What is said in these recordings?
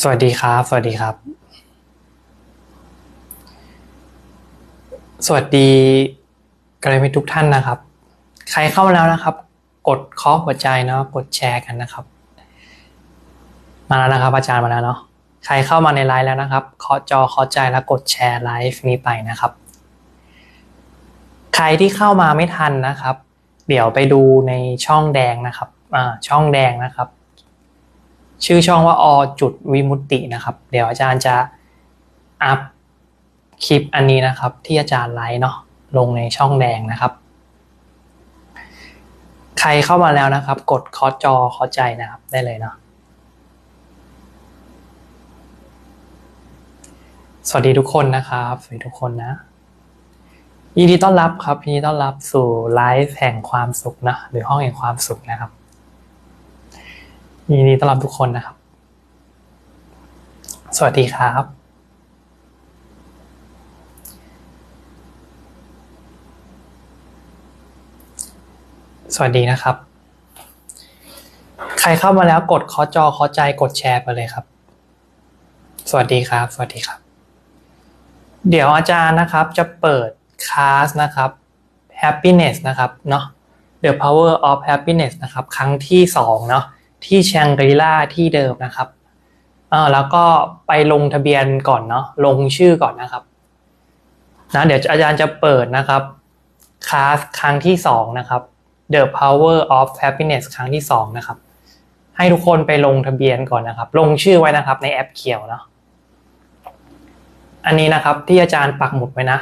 สวัสดีครับ สวัสดีครับ สวัสดีกัลยาณมิทุกท่านนะครับ ใครเข้ามาแล้วนะครับ กดเคาะหัวใจเนาะ กดแชร์กันนะครับ มาแล้วนะครับ อาจารย์มาแล้วเนาะ ใครเข้ามาในไลฟ์แล้วนะครับ เคาะจอเคาะใจแล้วกดแชร์ไลฟ์นี้ไปนะครับ ใครที่เข้ามาไม่ทันนะครับ เดี๋ยวไปดูในช่องแดงนะครับ อ่า ช่องแดงนะครับ ชื่อช่องว่าอจุดวิมุตตินะครับ เดี๋ยวอาจารย์จะอัพคลิปอันนี้นะครับ ที่อาจารย์ไลฟ์เนาะลงในช่องแดงนะครับ ใครเข้ามาแล้วนะครับ กดคาะจอคาะใจนะครับได้เลยเนาะสวัสดีทุกคนนะครับสวัสดีทุกคนนะยินดีต้อนรับครับยินดีต้อนรับสู่ไลฟ์แห่งความสุขนะหรือห้องแห่งความสุขนะครับ ยินดีต้อนรับทุกคนนะครับ สวัสดีครับ สวัสดีนะครับ ใครเข้ามาแล้วกดเคาะจอเคาะใจกดแชร์ไปเลยครับ สวัสดีครับ สวัสดีครับ เดี๋ยวอาจารย์นะครับจะเปิดคลาสนะครับ happiness นะครับเนาะ the power of happiness นะครับ ครั้งที่สองเนาะ ที่แชงกรีล่าที่เดิมนะครับเออแล้วก็ไปลงทะเบียนก่อนเนาะลงชื่อก่อนนะครับนะเดี๋ยวอาจารย์จะเปิดนะครับคลาสครั้งที่สองนะครับ The Power of Happiness ครั้งที่สองนะครับ ให้ทุกคนไปลงทะเบียนก่อนนะครับ ลงชื่อไว้นะครับในแอปเขียวเนาะอันนี้นะครับที่อาจารย์ปักหมุดไว้นะ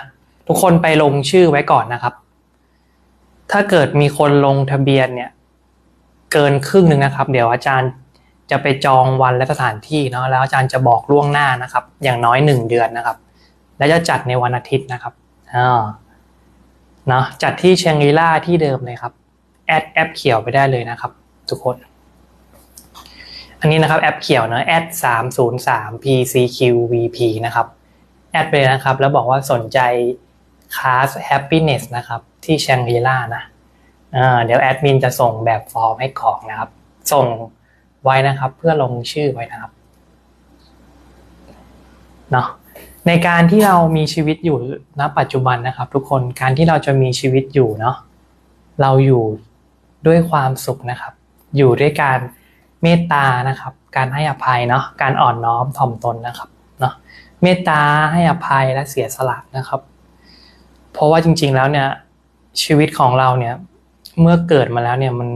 ทุกคนไปลงชื่อไว้ก่อนนะครับ ถ้าเกิดมีคนลงทะเบียนเนี่ย เกินครึ่งหนึ่งนะครับ เดี๋ยวอาจารย์จะไปจองวันและสถานที่เนาะแล้วอาจารย์จะบอกล่วงหน้านะครับ อย่างน้อยหนึ่งเดือนนะครับ และจะจัดในวันอาทิตย์นะครับอ่าเนาะจัดที่เชียงรีล่าที่เดิมเลยครับแอดแอปเขียวไปได้เลยนะครับ ทุกคน อันนี้นะครับแอปเขียวเนาะแอดสามศูนย์สาม pcqvp นะครับแอดไปเลยนะครับ แล้วบอกว่าสนใจคลาส happiness นะครับ ที่เชียงรีล่านะ เดี๋ยวแอดมินจะส่งแบบฟอร์มให้กรอกนะครับ ส่งไว้นะครับ เพื่อลงชื่อไว้นะครับเนาะในการที่เรามีชีวิตอยู่ณปัจจุบันนะครับ ทุกคนการที่เราจะมีชีวิตอยู่เนาะเราอยู่ด้วยความสุขนะครับ อยู่ด้วยการเมตตานะครับ การให้อภัยเนาะการอ่อนน้อมถ่อมตนนะครับเนาะเมตตาให้อภัยและเสียสละนะครับ เพราะว่าจริง ๆแล้วเนี่ยชีวิตของเราเนี่ย เมื่อเกิดมาแล้วเนี่ยมัน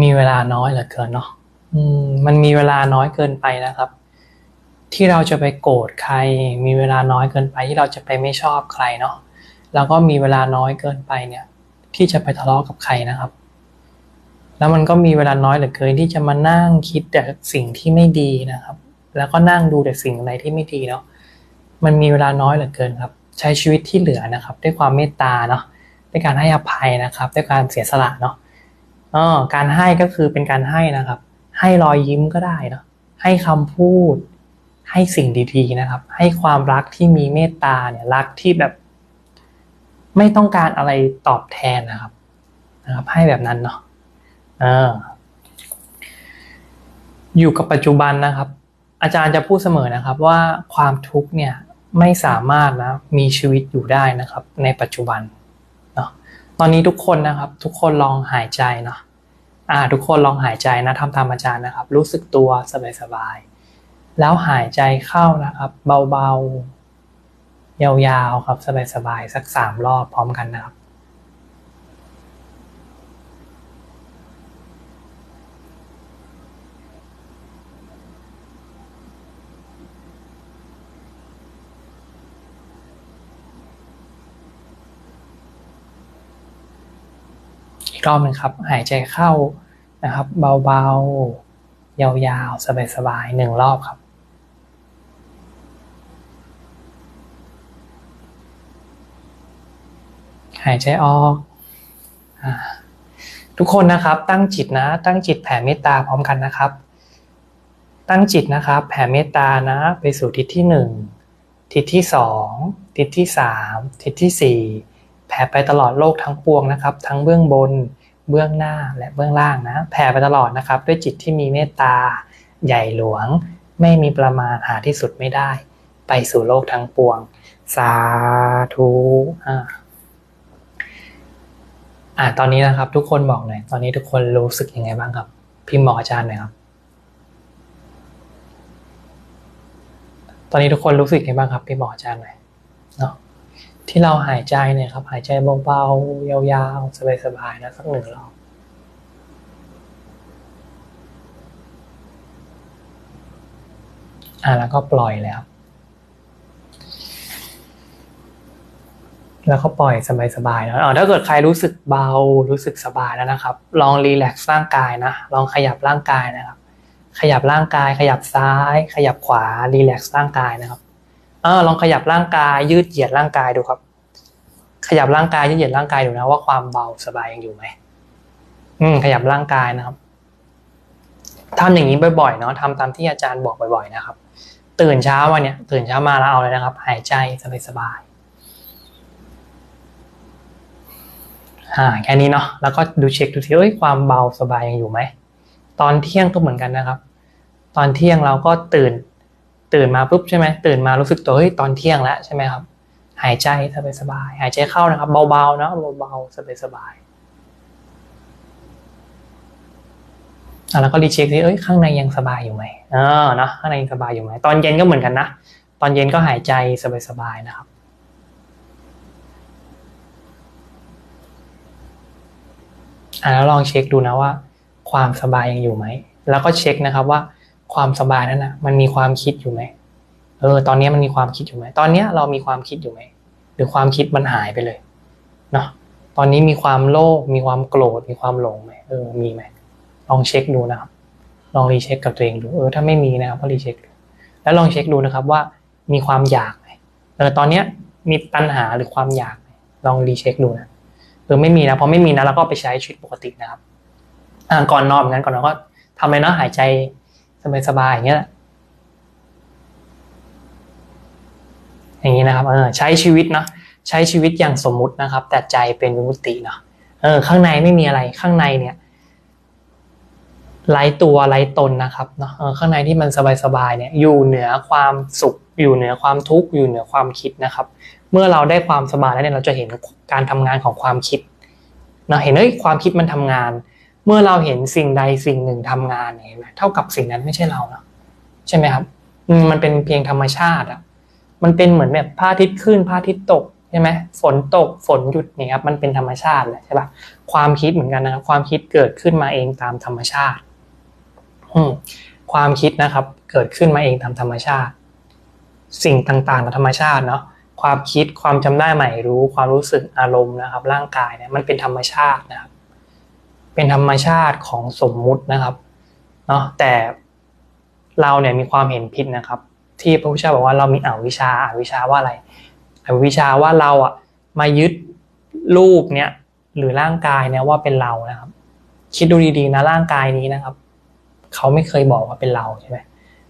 มีเวลาน้อยเหลือเกินเนาะมมันมีเวลาน้อยเกินไปนะครับ ที่เราจะไปโกรธใคร มีเวลาน้อยเกินไป ที่เราจะไปไม่ชอบใครเนาะแล้วก็มีเวลาน้อยเกินไปเนี่ย ที่จะไปทะเลาะกับใครนะครับ แล้วมันก็มีเวลาน้อยเหลือเกินที่จะมานั่งคิดแต่สิ่งที่ไม่ดีนะครับ แล้วก็นั่งดูแต่สิ่งอะไรที่ไม่ดีเนาะมันมีเวลาน้อยเหลือเกินครับ ใช้ชีวิตที่เหลือนะครับ ด้วยความเมตตาเนาะด้วยการให้อภัยนะครับ ด้วยการเสียสละเนาะออการให้ก็คือเป็นการให้นะครับ ให้รอยยิ้มก็ได้เนาะให้คำพูด ให้สิ่งดีๆนะครับ ให้ความรักที่มีเมตตาเนี่ยรักที่แบบ ไม่ต้องการอะไรตอบแทนนะครับนะครับ ให้แบบนั้นเนาะเอออยู่กับปัจจุบันนะครับ อาจารย์จะพูดเสมอนะครับว่าความทุกข์เนี่ย ไม่สามารถนะมีชีวิตอยู่ได้นะครับ ในปัจจุบันเนาะตอนนี้ทุกคนนะครับ ทุกคนลองหายใจเนาะอ่าทุกคนลองหายใจนะทำตามอาจารย์นะครับ รู้สึกตัวสบายๆแล้วหายใจเข้านะครับ เบาๆ ยาวๆครับสบายๆสักสามรอบพร้อมกันนะครับ รอบหนึ่งครับ หายใจเข้านะครับ เบาๆ ยาวๆ สบายๆหนึ่งรอบครับหายใจออกอทุกคนนะครับ ตั้งจิตนะ ตั้งจิตแผ่เมตตาพร้อมกันนะครับ ตั้งจิตนะครับ แผ่เมตตานะ ไปสู่ทิศที่หนึ่งทิศที่สองทิศที่สามทิศที่สี่ แผ่ไปตลอดโลกทั้งปวงนะครับ ทั้งเบื้องบน เบื้องหน้าและเบื้องล่างนะ แผ่ไปตลอดนะครับ ด้วยจิตที่มีเมตตา ใหญ่หลวง ไม่มีประมาณหาที่สุดไม่ได้ ไปสู่โลกทั้งปวง สาธุอ่าอ่าตอนนี้นะครับ ทุกคนบอกหน่อย ตอนนี้ทุกคนรู้สึกยังไงบ้างครับ พิมพ์บอกอาจารย์หน่อยครับ ตอนนี้ทุกคนรู้สึกยังไงบ้างครับพิมพ์บอกอาจารย์หน่อยเนาะ ที่เราหายใจเนี่ยครับ หายใจเบาๆยาวๆ สบายๆนะสักหนึ่งรอบอ่าแล้วก็ปล่อยเลยครับแล้วก็ปล่อยสบายๆนะเออถ้าเกิดใครรู้สึกเบารู้สึกสบายแล้วนะครับ ลองรีแลกซ์ร่างกายนะลองขยับร่างกายนะครับ ขยับร่างกาย ขยับซ้าย ขยับขวารีแลกซ์ร่างกายนะครับ เออลองขยับร่างกายยืดเหยียดร่างกายดูครับ ขยับร่างกายยืดเหยียดร่างกายดูนะว่าความเบาสบายยังอยู่ไหมอืมขยับร่างกายนะครับทำอย่างนี้บ่อยๆเนาะทำตามที่อาจารย์บอกบ่อย ๆ นะครับ ตื่นเช้ามาเนี่ย ตื่นเช้ามาแล้วเอาเลยนะครับ หายใจสบายๆอ่าแค่นี้เนาะแล้วก็ดูเช็คดูทีเอ้ยความเบาสบายยังอยู่ไหมตอนเที่ยงก็เหมือนกันนะครับ ตอนเที่ยงเราก็ตื่น ตื่นมาปุ๊บใช่ไหมตื่นมารู้สึกตัวเฮ้ยตอนเที่ยงแล้วใช่ไหมครับ หายใจสบายๆหายใจเข้านะครับ เบาๆเนาะเบาๆสบายๆอะแล้วก็รีเช็คดิเอ้ยข้างในยังสบายอยู่ไหมเออเนาะข้างในยังสบายอยู่ไหมตอนเย็นก็เหมือนกันนะตอนเย็นก็หายใจสบายๆนะครับอะแล้วลองเช็คดูนะว่า ความสบายยังอยู่ไหม แล้วก็เช็คนะครับว่า ความสบายนั้นนะมันมีความคิดอยู่ไหมเออ ตอนนี้มันมีความคิดอยู่ไหมตอนเนี้ยเรามีความคิดอยู่ไหมหรือความคิดมันหายไปเลยเนาะตอนนี้มีความโลภมีความโกรธมีความหลงไหมเออมีไหมลองเช็คดูนะครับ ลองรีเช็คกับตัวเองดูเออถ้าไม่มีนะครับก็รีเช็คแล้วลองเช็คดูนะครับว่ามีความอยากไหมเออตอนเนี้ยมีตัณหาหรือความอยากไหมลองรีเช็คดูนะเออไม่มีนะพอไม่มีนะเราก็ไปใช้ชีวิตปกตินะครับอ่าก่อนนอนเหมือนกันก่อนนอนก็ทำเลยเนาะหายใจ สบายๆอย่างเงี้ยอย่างนี้นะครับเออใช้ชีวิตเนาะใช้ชีวิตอย่างสมมุตินะครับ แต่ใจเป็นวิมุตติเนาะเออข้างในไม่มีอะไรข้างในเนี่ยไร้ตัวไร้ตนนะครับเนาะเออข้างในที่มันสบายๆเนี่ยอยู่เหนือความสุข อยู่เหนือความทุกข์อยู่เหนือความคิดนะครับ เมื่อเราได้ความสบายแล้วเนี่ยเราจะเห็นการทำงานของความคิดเนาะเห็นเอ้ยความคิดมันทำงาน เมื่อเราเห็นสิ่งใดสิ่งหนึ่งทำงานเนี่ยเห็นไหมเท่ากับสิ่งนั้นไม่ใช่เราเนาะใช่ไหมครับมันเป็นเพียงธรรมชาติอะมันเป็นเหมือนแบบพระอาทิตย์ขึ้นพระอาทิตย์ตกใช่ไหมฝนตกฝนหยุดเนี่ยครับมันเป็นธรรมชาติแหละใช่ปะความคิดเหมือนกันนะครับความคิดเกิดขึ้นมาเองตามธรรมชาติ อืความคิดนะครับ เกิดขึ้นมาเองตามธรรมชาติ สิ่งต่างๆในธรรมชาติเนาะความคิดความจำได้ใหม่รู้ ความรู้สึกอารมณ์นะครับ ร่างกายเนี่ยมันเป็นธรรมชาตินะครับ เป็นธรรมชาติของสมมุตินะครับเนาะแต่เราเนี่ยมีความเห็นผิดนะครับ ที่พระพุทธเจ้าบอกว่าเรามีอวิชชาอวิชชาว่าอะไรอวิชชาว่าเราอะมายึดรูปเนี่ยหรือร่างกายเนี่ยว่าเป็นเรานะครับ คิดดูดีๆนะร่างกายนี้นะครับเขาไม่เคยบอกว่าเป็นเราใช่ไหม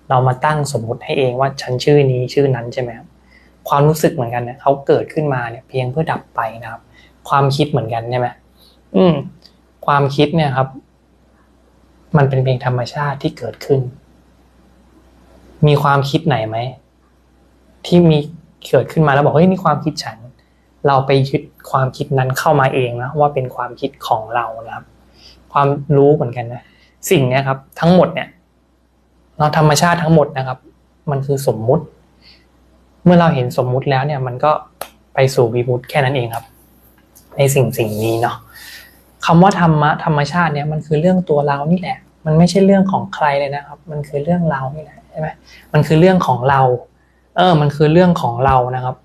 เรามาตั้งสมมุติให้เองว่าฉันชื่อนี้ชื่อนั้นใช่ไหมครับความรู้สึกเหมือนกันเนี่ยเขาเกิดขึ้นมาเนี่ยเพียงเพื่อดับไปนะครับ ความคิดเหมือนกันใช่ไหมอืม ความคิดเนี่ยครับ มันเป็นเพียงธรรมชาติที่เกิดขึ้น มีความคิดไหนไหม ที่มีเกิดขึ้นมาแล้วบอกเฮ้ยนี่ความคิดฉัน เราไปยึดความคิดนั้นเข้ามาเองนะว่าเป็นความคิดของเรานะครับ ความรู้เหมือนกันนะสิ่งเนี้ยครับ ทั้งหมดเนี่ย เราธรรมชาติทั้งหมดนะครับ มันคือสมมุติ เมื่อเราเห็นสมมุติแล้วเนี่ย มันก็ไปสู่วิมุตติแค่นั้นเองครับ ในสิ่งสิ่งนี้เนาะ คำว่าธรรมะธรรมชาติเนี่ยมันคือเรื่องตัวเรานี่แหละ มันไม่ใช่เรื่องของใครเลยนะครับ มันคือเรื่องเรานี่แหละใช่ไหมมันคือเรื่องของเรา เออ มันคือเรื่องของเรานะครับ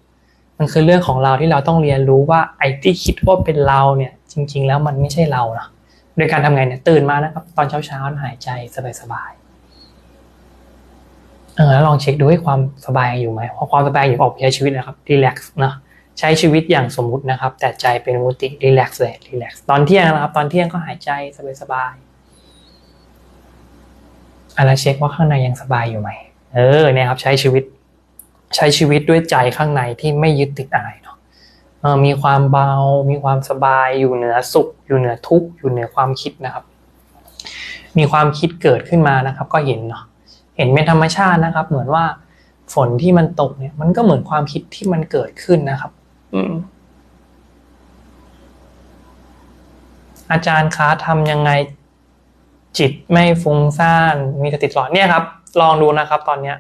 มันคือเรื่องของเราที่เราต้องเรียนรู้ว่าไอ้ที่คิดว่าเป็นเราเนี่ย จริง ๆ แล้วมันไม่ใช่เราเนาะโดยการทำไงเนี่ยตื่นมานะครับ ตอนเช้าๆหายใจสบายๆเออแล้วลองเช็คดูให้ความสบายอยู่ไหมพอความสบายอยู่ออกไปใช้ชีวิตนะครับรีแลกซ์เนาะ ใช้ชีวิตอย่างสมมุตินะครับ แต่ใจเป็นมุติรีแลกซ์เลยรีแลกซ์ตอนเที่ยงนะครับ ตอนเที่ยงก็หายใจสบายๆอะไรเช็คว่าข้างในยังสบายอยู่ไหมเออเนี่ยครับใช้ชีวิต ใช้ชีวิตด้วยใจข้างในที่ไม่ยึดติดอะไรเนาะมีความเบา มีความสบายอยู่เหนือสุข อยู่เหนือทุกข์อยู่เหนือความคิดนะครับ มีความคิดเกิดขึ้นมานะครับ ก็เห็นเนาะเห็นเป็นธรรมชาตินะครับ เหมือนว่าฝนที่มันตกเนี่ยมันก็เหมือนความคิดที่มันเกิดขึ้นนะครับ อืมอาจารย์คะทำยังไงจิตไม่ฟุ้งซ่านมีสติตลอดเนี่ยครับ ลองดูนะครับ ตอนเนี้ย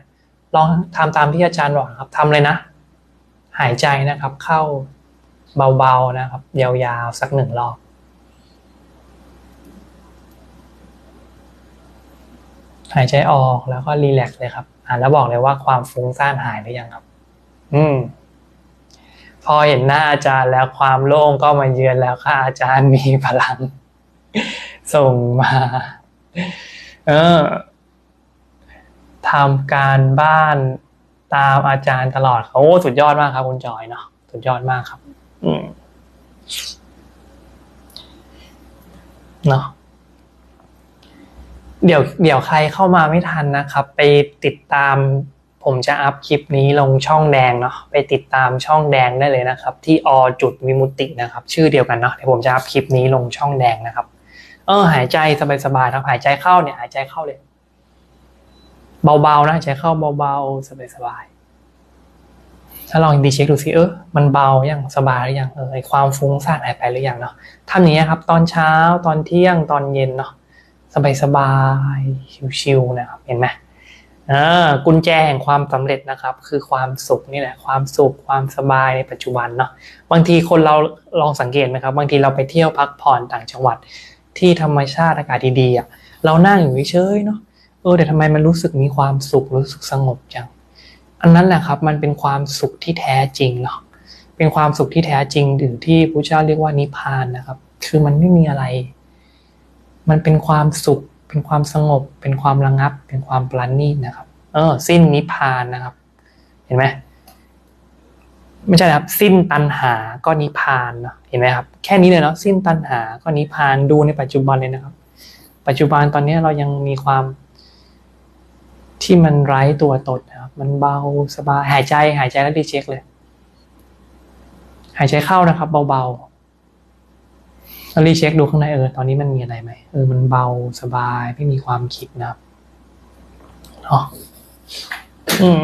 ลองทำตามที่อาจารย์บอกนะครับทำเลยนะ หายใจนะครับ เข้าเบาๆนะครับ ยาวๆสักหนึ่งรอบหายใจออกแล้วก็รีแลกซ์เลยครับ อ่านแล้วบอกเลยว่าความฟุ้งซ่านหายหรือยังครับ อืม พอเห็นหน้าอาจารย์แล้วความโล่งก็มาเยือนแล้วค่ะอาจารย์มีพลัง ส่งมา เออทำการบ้านตามอาจารย์ตลอดโอ้สุดยอดมากครับ คุณจอยเนาะสุดยอดมากครับ อืมเนาะเดี๋ยวเดี๋ยวใครเข้ามาไม่ทันนะครับ ไปติดตาม ผมจะอัพคลิปนี้ลงช่องแดงเนาะไปติดตามช่องแดงได้เลยนะครับ ที่อจุดวิมุตินะครับ ชื่อเดียวกันเนาะเดี๋ยวผมจะอัพคลิปนี้ลงช่องแดงนะครับ เออหายใจสบายๆครับหายใจเข้าเนี่ยหายใจเข้าเลยเบาๆนะหายใจเข้าเบาๆสบายๆถ้าลองดีเช็คดูสิเออมันเบายังสบายหรือยังเออความฟุ้งซ่านหายไปหรือยังเนาะทำอย่างนี้ครับ ตอนเช้าตอนเที่ยงตอนเย็นเนาะสบายๆชิวๆนะครับเห็นไหม กุญแจแห่งความสำเร็จนะครับ คือความสุขนี่แหละความสุขความสบายในปัจจุบันเนาะบางทีคนเราลองสังเกตไหมครับ บางทีเราไปเที่ยวพักผ่อนต่างจังหวัด ที่ธรรมชาติอากาศดีๆอะเรานั่งอยู่เฉยๆเนาะเออแต่ทำไมมันรู้สึกมีความสุขรู้สึกสงบจังอันนั้นแหละครับมันเป็นความสุขที่แท้จริงเนาะเป็นความสุขที่แท้จริงหรือที่พระเจ้าเรียกว่านิพพานนะครับ คือมันไม่มีอะไร มันเป็นความสุข เป็นความสงบ เป็นความระงับ เป็นความปราณีตนะครับ เออ สิ้นนิพพานนะครับ เห็นไหมไม่ใช่ครับ สิ้นตัณหาก็นิพพานเนาะเห็นไหมครับ แค่นี้เลยเนาะสิ้นตัณหาก็นิพพานดูในปัจจุบันเลยนะครับ ปัจจุบันตอนนี้เรายังมีความ ที่มันไร้ตัวตนนะครับ มันเบาสบายหายใจ หายใจแล้วดีเช็คเลย หายใจเข้านะครับ เบาๆ แล้วรีเช็คดูข้างในเออตอนนี้มันมีอะไรไหมเออมันเบาสบายไม่มีความคิดนะครับเนาะอืม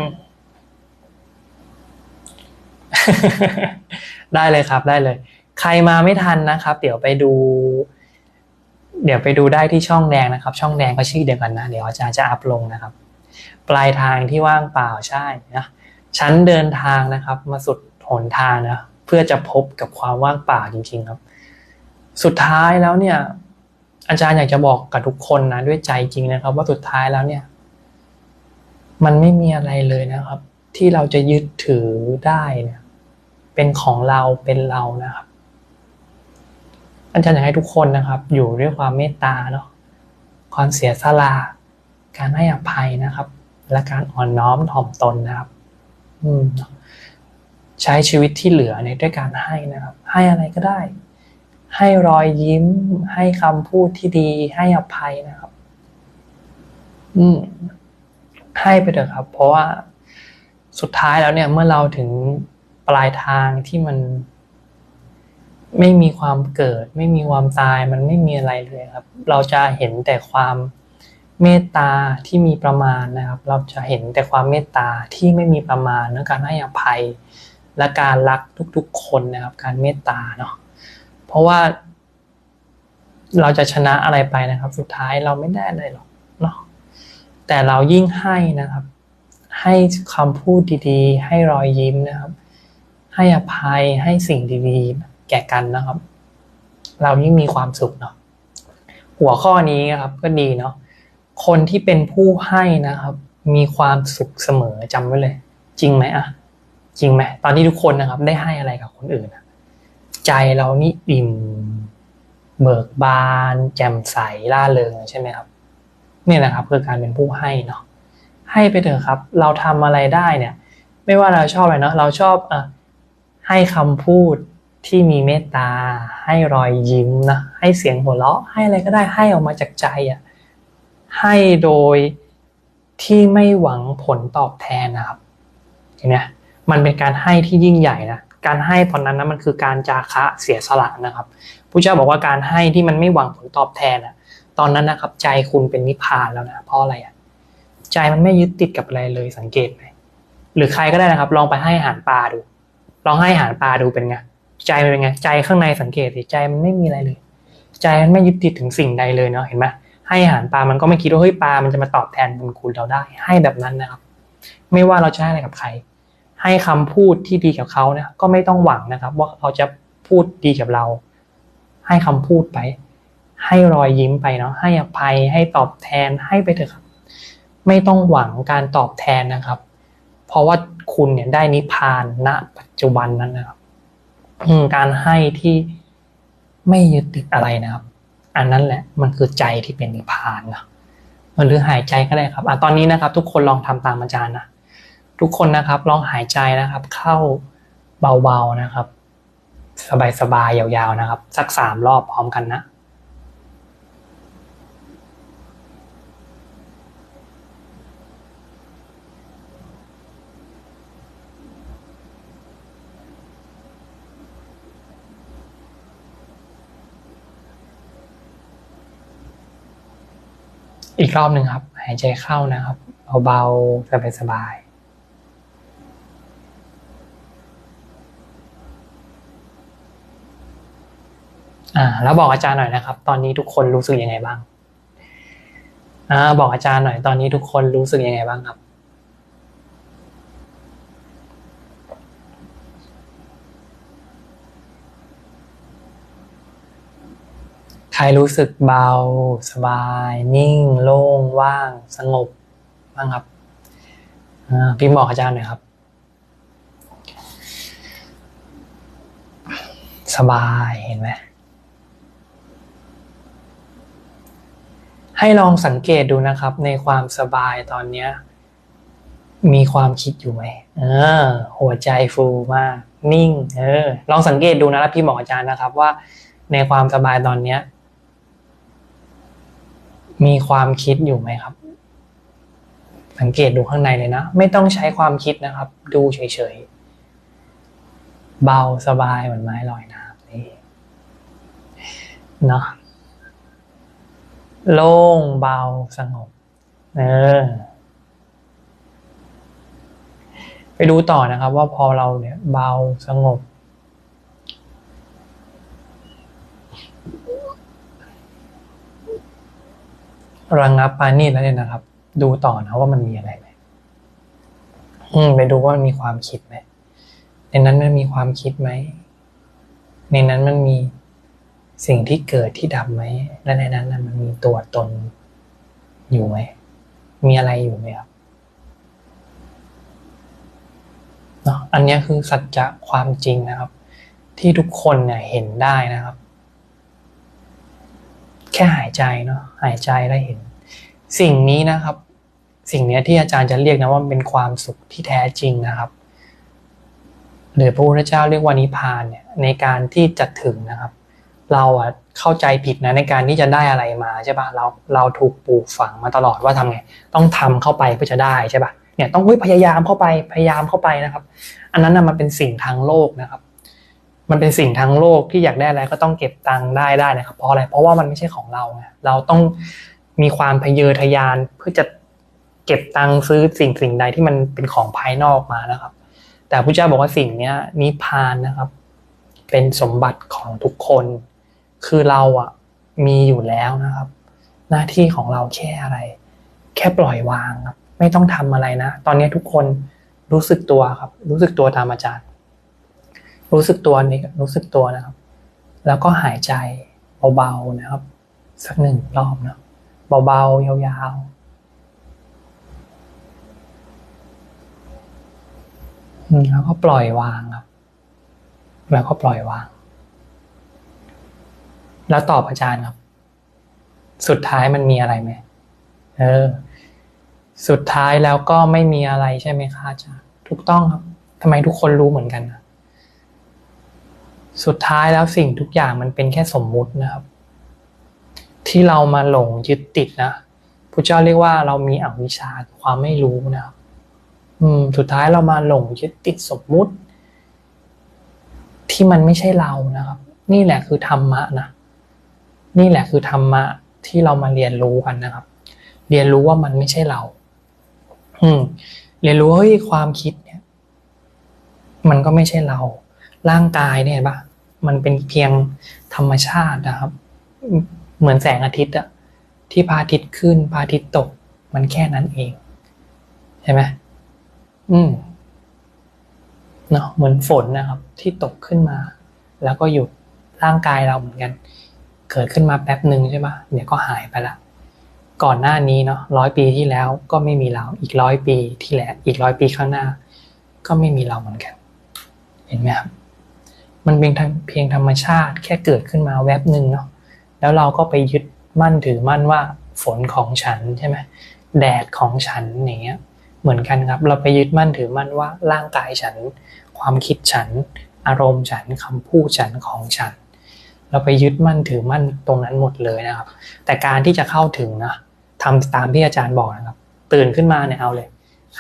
ได้เลยครับได้เลย ใครมาไม่ทันนะครับ เดี๋ยวไปดู เดี๋ยวไปดูได้ที่ช่องแดงนะครับ ช่องแดงก็ชื่อเดียวกันนะเดี๋ยวอาจารย์จะอัพลงนะครับ ปลายทางที่ว่างเปล่าใช่นะฉันเดินทางนะครับ มาสุดหนทางนะเพื่อจะพบกับความว่างเปล่าจริง ๆ ครับ สุดท้ายแล้วเนี่ย อาจารย์อยากจะบอกกับทุกคนนะด้วยใจจริงนะครับ ว่าสุดท้ายแล้วเนี่ย มันไม่มีอะไรเลยนะครับ ที่เราจะยึดถือได้เนี่ยเป็นของเราเป็นเรานะครับ อาจารย์อยากให้ทุกคนนะครับ อยู่ด้วยความเมตตาเนาะความเสียสละการให้อภัยนะครับ และการอ่อนน้อมถ่อมตนนะครับ อืมใช้ชีวิตที่เหลือเนี่ยด้วยการให้นะครับ ให้อะไรก็ได้ ให้รอยยิ้ม ให้คำพูดที่ดี ให้อภัยนะครับ อืม ให้ไปเถอะครับ เพราะว่าสุดท้ายแล้วเนี่ย เมื่อเราถึงปลายทางที่มัน ไม่มีความเกิด ไม่มีความตาย มันไม่มีอะไรเลยครับ เราจะเห็นแต่ความเมตตาที่มีประมาณนะครับ เราจะเห็นแต่ความเมตตาที่ไม่มีประมาณและการให้อภัย และการรักทุกๆคนนะครับ การเมตตาเนาะ เพราะว่า เราจะชนะอะไรไปนะครับ สุดท้ายเราไม่ได้อะไรหรอกเนาะแต่เรายิ่งให้นะครับ ให้คำพูดดีๆ ให้รอยยิ้มนะครับ ให้อภัยให้สิ่งดีๆ แก่กันนะครับ เรายิ่งมีความสุขเนาะหัวข้อนี้นะครับก็ดีเนาะคนที่เป็นผู้ให้นะครับ มีความสุขเสมอจำไว้เลย จริงไหมอะจริงไหมตอนที่ทุกคนนะครับ ได้ให้อะไรกับคนอื่นอะ ใจเรานี่อิ่ม เบิกบาน แจ่มใสล่าเริงใช่ไหมครับนี่นะครับคือการเป็นผู้ให้เนาะให้ไปเถอะครับ เราทำอะไรได้เนี่ย ไม่ว่าเราชอบอะไรเนาะเราชอบอะให้คำพูดที่มีเมตตา ให้รอยยิ้มนะให้เสียงหัวเราะ ให้อะไรก็ได้ให้ออกมาจากใจอะให้โดยที่ไม่หวังผลตอบแทนนะครับเห็นไหมมันเป็นการให้ที่ยิ่งใหญ่นะ การให้ตอนนั้นนะมันคือการจาคะเสียสละนะครับพระเจ้าบอกว่าการให้ที่มันไม่หวังผลตอบแทนอะตอนนั้นนะครับ ใจคุณเป็นนิพพานแล้วนะเพราะอะไรอะใจมันไม่ยึดติดกับอะไรเลยสังเกตไหมหรือใครก็ได้นะครับ ลองไปให้อาหารปลาดู ลองให้อาหารปลาดูเป็นไงใจเป็นไงใจข้างในสังเกตสิใจมันไม่มีอะไรเลย ใจมันไม่ยึดติดถึงสิ่งใดเลยเนาะเห็นไหมให้อาหารปลามันก็ไม่คิดว่าเฮ้ยปลามันจะมาตอบแทนบุญคุณเราได้ ให้แบบนั้นนะครับ ไม่ว่าเราจะให้อะไรกับใคร ให้คำพูดที่ดีกับเขาเนี่ยก็ไม่ต้องหวังนะครับ ว่าเขาจะพูดดีกับเรา ให้คำพูดไป ให้รอยยิ้มไปเนาะให้อภัยให้ตอบแทนให้ไปเถอะครับ ไม่ต้องหวังการตอบแทนนะครับ เพราะว่าคุณเนี่ยได้นิพพานณ ปัจจุบันนั้นนะครับการให้ที่ไม่ยึดติดอะไรนะครับ อันนั้นแหละมันคือใจที่เป็นนิพพานนะหรือหายใจก็ได้ครับอะตอนนี้นะครับ ทุกคนลองทำตามอาจารย์นะ ทุกคนนะครับลองหายใจนะครับ เข้าเบาๆนะครับ สบายๆยาวๆนะครับ สักสามรอบพร้อมกันนะอีกรอบหนึ่งครับ หายใจเข้านะครับเบาๆสบายๆ อ่าแล้วบอกอาจารย์หน่อยนะครับ ตอนนี้ทุกคนรู้สึกยังไงบ้างอ่าบอกอาจารย์หน่อยตอนนี้ทุกคนรู้สึกยังไงบ้างครับใครรู้สึกเบา สบาย นิ่ง โล่ง ว่าง สงบบ้างครับอ่าพี่บอกอาจารย์หน่อยครับ สบายเห็นไหม ให้ลองสังเกตดูนะครับ ในความสบายตอนเนี้ยมีความคิดอยู่ไหมเออ หัวใจฟูมาก นิ่ง เออ ลองสังเกตดูนะพี่บออาจารย์นะครับ ว่าในความสบายตอนเนี้ย มีความคิดอยู่ไหมครับ สังเกตดูข้างในเลยนะ ไม่ต้องใช้ความคิดนะครับ ดูเฉยๆเบาสบายเหมือนไม้ลอยน้ำนี่เนาะ โล่งเบาสงบเออไปดูต่อนะครับ ว่าพอเราเนี่ยเบาสงบ ระงับปานีตแล้วเนี่ยนะครับ ดูต่อนะว่ามันมีอะไรไหมอืมไปดูว่ามันมีความคิดไหมในนั้นมันมีความคิดไหมในนั้นมันมี สิ่งที่เกิดที่ดับไหม และในนั้นมันมีตัวตนอยู่ไหม มีอะไรอยู่ไหมครับเนาะอันนี้คือสัจจะความจริงนะครับ ที่ทุกคนเนี่ยเห็นได้นะครับ แค่หายใจเนาะหายใจแล้วเห็น สิ่งนี้นะครับ สิ่งนี้ที่อาจารย์จะเรียกนะว่าเป็นความสุขที่แท้จริงนะครับหรือพระพุทธเจ้าเรียกว่านิพพานเนี่ยในการที่จะถึงนะครับ เราอะเข้าใจผิดนะในการที่จะได้อะไรมาใช่ปะเราเราถูกปลูกฝังมาตลอดว่าทำไง ต้องทำเข้าไปเพื่อจะได้ใช่ปะเนี่ยต้องพยายามเข้าไปพยายามเข้าไปนะครับ อันนั้นนะมันเป็นสิ่งทางโลกนะครับ มันเป็นสิ่งทางโลกที่อยากได้อะไรก็ต้องเก็บตังค์ได้ได้นะครับ เพราะอะไรเพราะว่ามันไม่ใช่ของเราไงเราต้องมีความพเยอทะยานเพื่อจะเก็บตังค์ซื้อสิ่งสิ่งใดที่มันเป็นของภายนอกมานะครับ แต่พระเจ้าบอกว่าสิ่งเนี้ยนิพพานนะครับ เป็นสมบัติของทุกคน คือเราอะมีอยู่แล้วนะครับ หน้าที่ของเราแค่อะไร แค่ปล่อยวางครับ ไม่ต้องทำอะไรนะ ตอนนี้ทุกคนรู้สึกตัวครับ รู้สึกตัวตามอาจารย์ รู้สึกตัวนี่รู้สึกตัวนะครับ แล้วก็หายใจเบาๆนะครับ สักหนึ่งรอบนะเบาๆยาวๆอืมแล้วก็ปล่อยวางครับ แล้วก็ปล่อยวาง แล้วตอบอาจารย์ครับ สุดท้ายมันมีอะไรไหมเออ สุดท้ายแล้วก็ไม่มีอะไรใช่ไหมคะอาจารย์ถูกต้องครับทำไมทุกคนรู้เหมือนกันนะสุดท้ายแล้วสิ่งทุกอย่างมันเป็นแค่สมมุตินะครับ ที่เรามาหลงยึดติดนะพระเจ้าเรียกว่าเรามีอวิชชาความไม่รู้นะครับ อืม สุดท้ายเรามาหลงยึดติดสมมุติ ที่มันไม่ใช่เรานะครับ นี่แหละคือธรรมะนะ นี่แหละคือธรรมะที่เรามาเรียนรู้กันนะครับ เรียนรู้ว่ามันไม่ใช่เรา อืม เรียนรู้เฮ้ยความคิดเนี่ย มันก็ไม่ใช่เรา ร่างกายเนี่ยเห็นปะมันเป็นเพียงธรรมชาตินะครับ เหมือนแสงอาทิตย์อะที่พระอาทิตย์ขึ้นพระอาทิตย์ตก มันแค่นั้นเอง ใช่ไหมอืมเนาะเหมือนฝนนะครับ ที่ตกขึ้นมา แล้วก็หยุดร่างกายเราเหมือนกัน เกิดขึ้นมาแป๊บหนึ่งใช่ปะเดี๋ยวก็หายไปละ ก่อนหน้านี้เนาะร้อยปีที่แล้วก็ไม่มีเราอีกร้อยปีที่แล้วอีกร้อยปีข้างหน้า ก็ไม่มีเราเหมือนกัน เห็นไหมครับมันเป็นเพียงธรรมชาติแค่เกิดขึ้นมาแวบหนึ่งเนาะแล้วเราก็ไปยึดมั่นถือมั่นว่าฝนของฉันใช่ไหมแดดของฉันอย่างเงี้ยเหมือนกันครับ เราไปยึดมั่นถือมั่นว่าร่างกายฉัน ความคิดฉัน อารมณ์ฉันคำพูดฉันของฉัน เราไปยึดมั่นถือมั่นตรงนั้นหมดเลยนะครับ แต่การที่จะเข้าถึงนะทำตามที่อาจารย์บอกนะครับ ตื่นขึ้นมาเนี่ยเอาเลย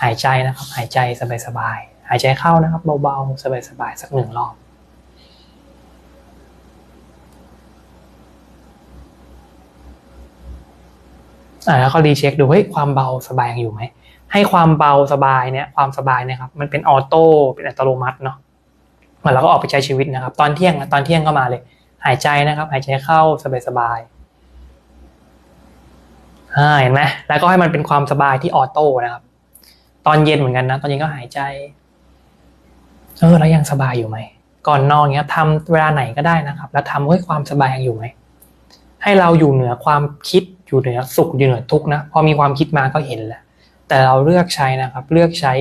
หายใจนะครับ หายใจสบายๆหายใจเข้านะครับ เบาๆสบายๆสักหนึ่งรอบอ่าแล้วก็รีเช็คดูเฮ้ยความเบาสบายยังอยู่ไหมให้ความเบาสบายเนี่ยความสบายเนี่ยครับมันเป็นออโต้เป็นอัตโนมัติเนาะเหมือนเราก็ออกไปใช้ชีวิตนะครับ ตอนเที่ยงนะตอนเที่ยงก็มาเลย หายใจนะครับ หายใจเข้าสบายๆอ่าเห็นไหมแล้วก็ให้มันเป็นความสบายที่ออโต้นะครับ ตอนเย็นเหมือนกันนะ ตอนเย็นก็หายใจ เออแล้วยังสบายอยู่ไหม ก่อนนอนเนี้ยทำเวลาไหนก็ได้นะครับ แล้วทำให้ความสบายยังอยู่ไหม ให้เราอยู่เหนือความคิด อยู่เหนือสุข อยู่เหนือทุกข์นะ พอมีความคิดมาก็เห็นแหละแต่เราเลือกใช้นะครับ เลือกใช้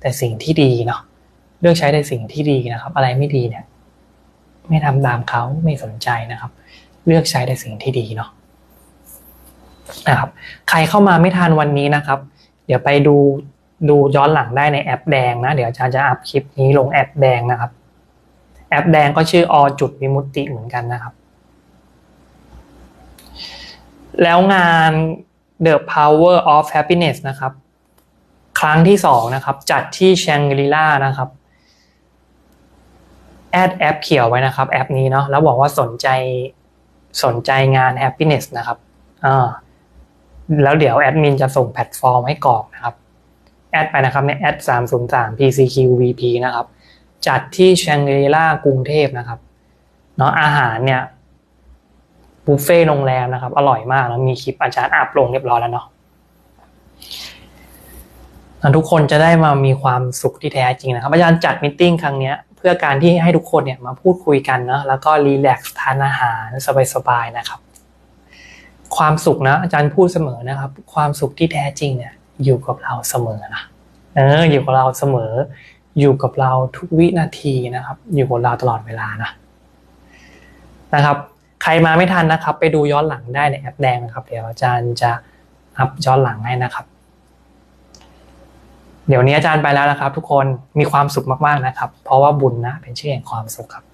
แต่สิ่งที่ดีเนาะ เลือกใช้แต่สิ่งที่ดีนะครับ อะไรไม่ดีเนี่ย ไม่ทำตามเขาไม่สนใจนะครับ เลือกใช้แต่สิ่งที่ดีเนาะนะครับ ใครเข้ามาไม่ทันวันนี้นะครับ เดี๋ยวไปดูดูย้อนหลังได้ในแอปแดงนะ เดี๋ยวอาจารย์จะอัพคลิปนี้ลงแอปแดงนะครับ แอปแดงก็ชื่ออจุดวิมุตติเหมือนกันนะครับ แล้วงาน The Power of Happiness นะครับ ครั้งที่สองนะครับ จัดที่แชงกรีล่านะครับ แอดแอปเขียวไว้นะครับ แอปนี้เนาะแล้วบอกว่าสนใจสนใจงาน Happiness นะครับอ่าแล้วเดี๋ยวแอดมินจะส่งแพลตฟอร์มให้กรอกนะครับ แอดไปนะครับในแอดสามศูนย์สาม PCQVP นะครับ จัดที่แชงกรีล่ากรุงเทพนะครับเนาะอาหารเนี่ยบุฟเฟ่โรงแรมนะครับ อร่อยมากแล้วมีคลิปอาจารย์อัพลงเรียบร้อยแล้วเนาะทุกคนจะได้มามีความสุขที่แท้จริงนะครับ อาจารย์จัดมิทติ้งครั้งนี้เพื่อการที่ให้ทุกคนเนี่ยมาพูดคุยกันเนาะแล้วก็รีแลกซ์ทานอาหารสบายๆนะครับ ความสุขนะอาจารย์พูดเสมอนะครับ ความสุขที่แท้จริงเนี่ยอยู่กับเราเสมอนะเอออยู่กับเราเสมอ อยู่กับเราทุกวินาทีนะครับ อยู่กับเราตลอดเวลานะนะครับ ใครมาไม่ทันนะครับ ไปดูย้อนหลังได้ในแอปแดงนะครับ เดี๋ยวอาจารย์จะอัพย้อนหลังให้นะครับ เดี๋ยวนี้อาจารย์ไปแล้วนะครับ ทุกคนมีความสุขมากๆนะครับ เพราะว่าบุญนะเป็นชื่อแห่งความสุขครับ